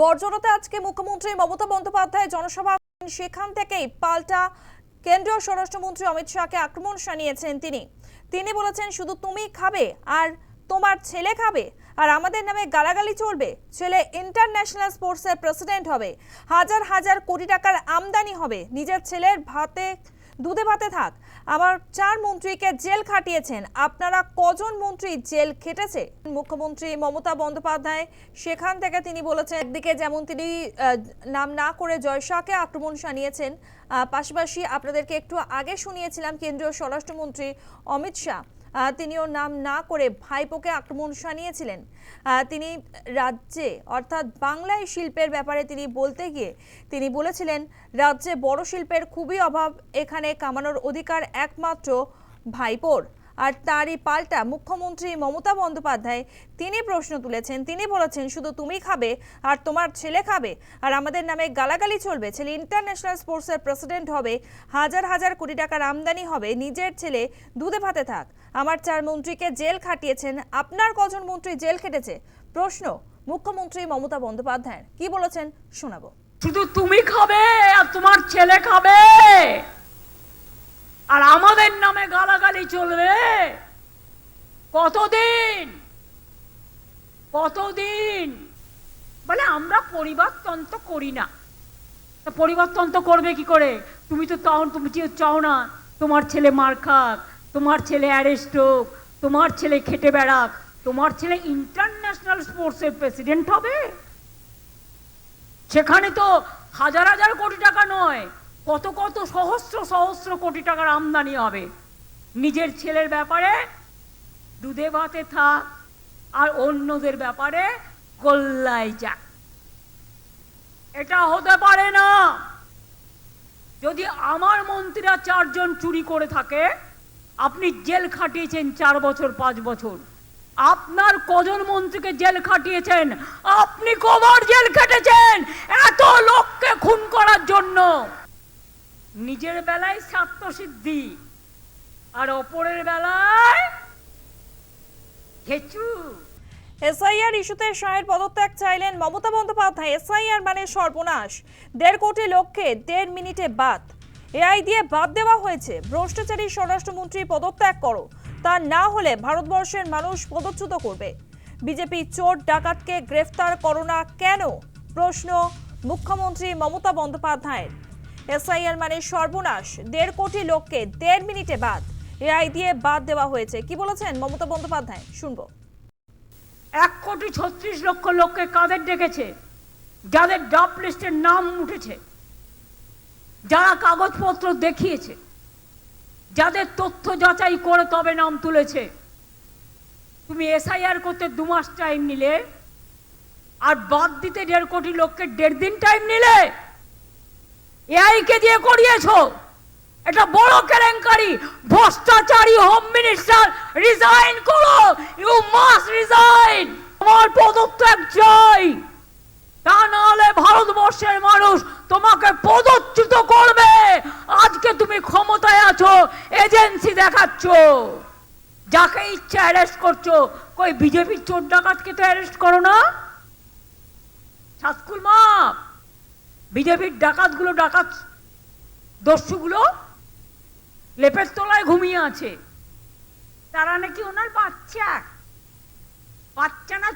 বর্জরতে আজকে মুখ্যমন্ত্রী মমতা বন্দ্যোপাধ্যায় জনসভা সেখান থেকেই পাল্টা কেন্দ্রীয় স্বরাষ্ট্রমন্ত্রী অমিত শাহকে আক্রমণ শানিয়েছেন তিনি। তিনি বলেছেন, শুধু তুমি খাবে আর তোমার ছেলে খাবে আর আমাদের নামে গালাগালি চলবে। ছেলে ইন্টারন্যাশনাল স্পোর্টসের প্রেসিডেন্ট হবে। হাজার হাজার কোটি টাকার আমদানি হবে। নিজের ছেলের ভাতে দুধে ভাতে থাক। আবার চার মন্ত্রীকে জেল খাটিয়েছেন। আপনারা কজন মন্ত্রী জেল খেটেছে? মুখ্যমন্ত্রী মমতা বন্দ্যোপাধ্যায়, সেখান থেকে তিনি বলেছেন, একদিকে যেমন তিনি নাম না করে জয় শাহকে আক্রমণ শানিয়েছেন পাশাপাশি আপনাদেরকে একটু আগে শুনিয়েছিলাম কেন্দ্রীয় স্বরাষ্ট্রমন্ত্রী অমিত শাহ। তিনিও নাম না করে ভাইপোকে আক্রমণ শানিয়েছিলেন। তিনি রাজ্যে, অর্থাৎ বাংলায় শিল্পের ব্যাপারে তিনি বলতে গিয়ে তিনি বলেছিলেন, রাজ্যে বড় শিল্পের খুবই অভাব, এখানে কামানোর অধিকার একমাত্র ভাইপোর। আর তারই পাল্টা মুখ্যমন্ত্রী মমতা বন্দ্যোপাধ্যায় তিনি প্রশ্ন তুলেছেন। তিনি বলেছেন, শুধু তুমি খাবে আর তোমার ছেলে খাবে আর আমাদের নামে গালাগালি চলবে। ছেলে ইন্টারন্যাশনাল স্পোর্টসের প্রেসিডেন্ট হবে, হাজার হাজার কোটি টাকার আমদানি হবে, নিজের ছেলে দুধে ভাতে থাক। আমার চার মন্ত্রীকে জেল খাটিয়েছেন, আপনার কজন মন্ত্রী জেল খেটেছে? প্রশ্ন মুখ্যমন্ত্রী মমতা বন্দ্যোপাধ্যায়ের। কি বলেছেন শোনাবো। শুধু তুমি খাবে আর তোমার ছেলে খাবে আর আমাদের নামে গালাগালি চলবে কতদিন কতদিন? বলে, আমরা পরিবারতন্ত্র করি না। তা পরিবারতন্ত্র করবে কি করে? তুমি তো তাও তুমি চাও না? তোমার ছেলে মার খাক, তোমার ছেলে অ্যারেস্ট হোক, তোমার ছেলে খেটে বেড়াক, তোমার ছেলে ইন্টারন্যাশনাল স্পোর্টসের প্রেসিডেন্ট হবে? সেখানে তো হাজার হাজার কোটি টাকা নয়, কত কত সহস্র সহস্র কোটি টাকার আমদানি হবে। নিজের ছেলের ব্যাপারে দুধে ভাতে থাক আর অন্যদের ব্যাপারে গোল্লায় যাক। এটা হতে পারে না। যদি আমার মন্ত্রীরা চারজন চুরি করে থাকে, আপনি জেল খাটিয়েছেন চার বছর, পাঁচ বছর। আপনার কজন মন্ত্রীকে জেল খাটিয়েছেন? আপনি কবার জেল খেটেছেন এত লোককে খুন করার জন্য। নিজের বেলায় স্বার্থ সিদ্ধি, আর অপরের বেলায় এসআইআর ইস্যুতে শাহের পদত্যাগ চাইলেন মমতা বন্দ্যোপাধ্যায়। এসআইআর মানে সর্বনাশ। দেড় কোটি লক্ষ্যে দেড় মিনিটে বাদ। এআই দিয়ে বাদ দেওয়া হয়েছে। ভ্রষ্টাচারী স্বরাষ্ট্রমন্ত্রী পদত্যাগ করো। তা না হলে ভারতবর্ষের মানুষ পদচ্যুত করবে। বিজেপি চোর ডাকাতকে গ্রেফতার করো না কেন? প্রশ্ন মুখ্যমন্ত্রী মমতা বন্দ্যোপাধ্যায়ের। এসআইআর মানে সর্বনাশ। দেড় কোটি লোককে দেড় মিনিটে বাদ। এআই দিয়ে বাদ দেওয়া হয়েছে। কি বলেছেন মমতা বন্দ্যোপাধ্যায়? শুনব। এক কোটি ছত্রিশ লক্ষ লোককে কাদের ডেকেছে? যাদের ডপ লিস্টের নাম উঠেছে। যারা কাগজপত্র দেখিয়েছে। যাদের তথ্য যাচাই করে তবে নাম তুলেছে। তুমি এসআইআর করতে দু মাস টাইম নিলে, আর বাদ দিতে দেড় কোটি লোককে দেড় দিন টাইম নিলে এআইকে দিয়ে করিয়েছো? এটা বড় কেলেঙ্কারি। ভ্রষ্টাচারী হোম মিনিস্টার রিজাইন করো। ইউ মাস্ট রিজাইন আমার পদত্যাগ চাই। তা না হলে ভারতবর্ষের মানুষ তোমাকে পদচ্যুত করবে। আজকে তুমি ক্ষমতায় আছো, এজেন্সি দেখাচ্ছ। যাকে ইচ্ছা অ্যারেস্ট করছ, কই বিজেপির চোর ডাকাতকে তো অ্যারেস্ট করো না? সাতকুল মা বিজেপির ডাকাতগুলো, ডাকাত দস্যুগুলো লেপের তলায় ঘুমিয়ে আছে। তারা নাকি ওনার বাচ্চা। বাচ্চা না